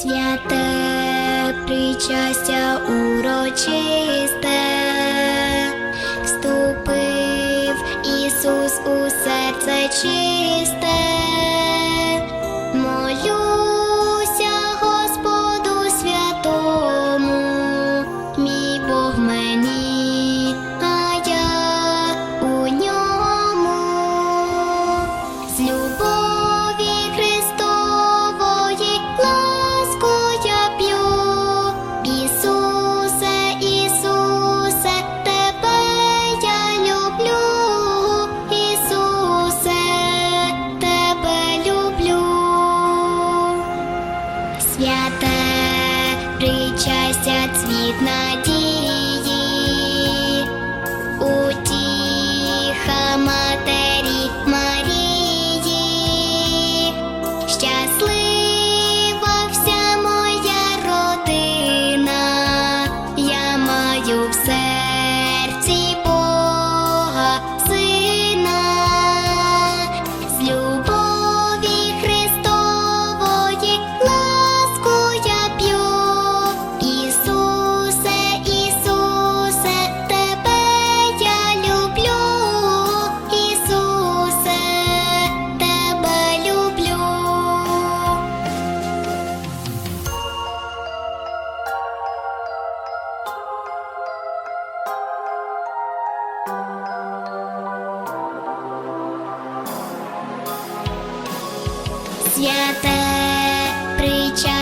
святе, причастя урочисте, вступив Ісус у серце чисте. святе причастя.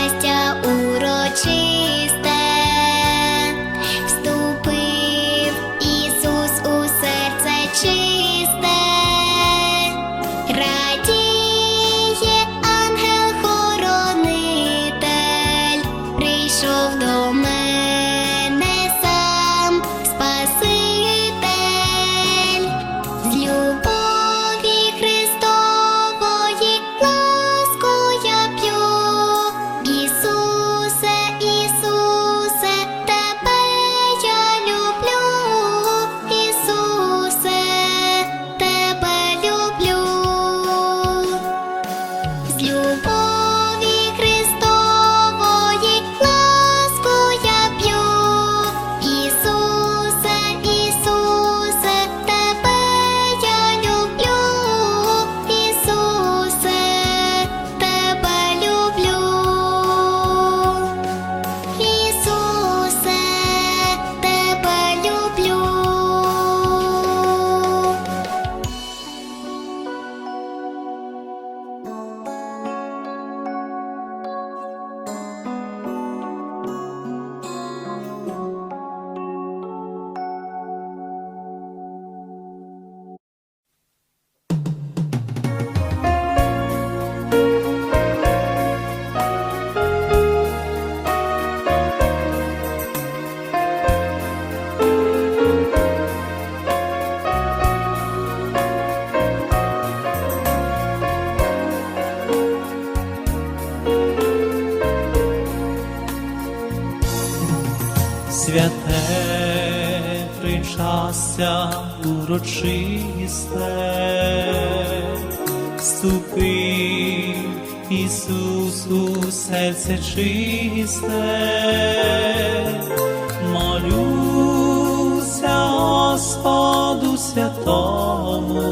святе причастя урочисте, вступи Ісусу, серце чисте, молюся Господу святому,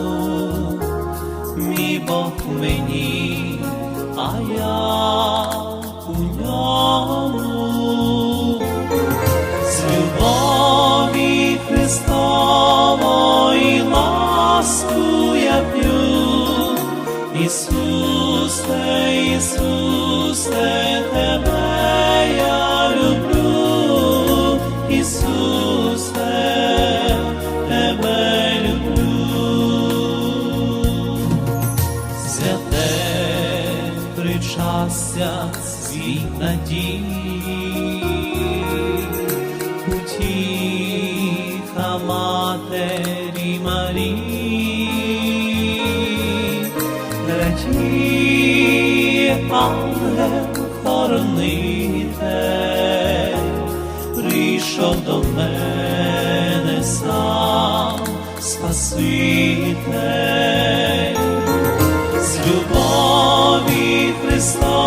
мій Бог мені, а я. Ісусе, Ісусе, тебе я люблю, Ісусе, тебе люблю, святе причастя свій надій, утіха матері Марії. ангел хоронитель прийшов до мене сам спаситель з любові Христа.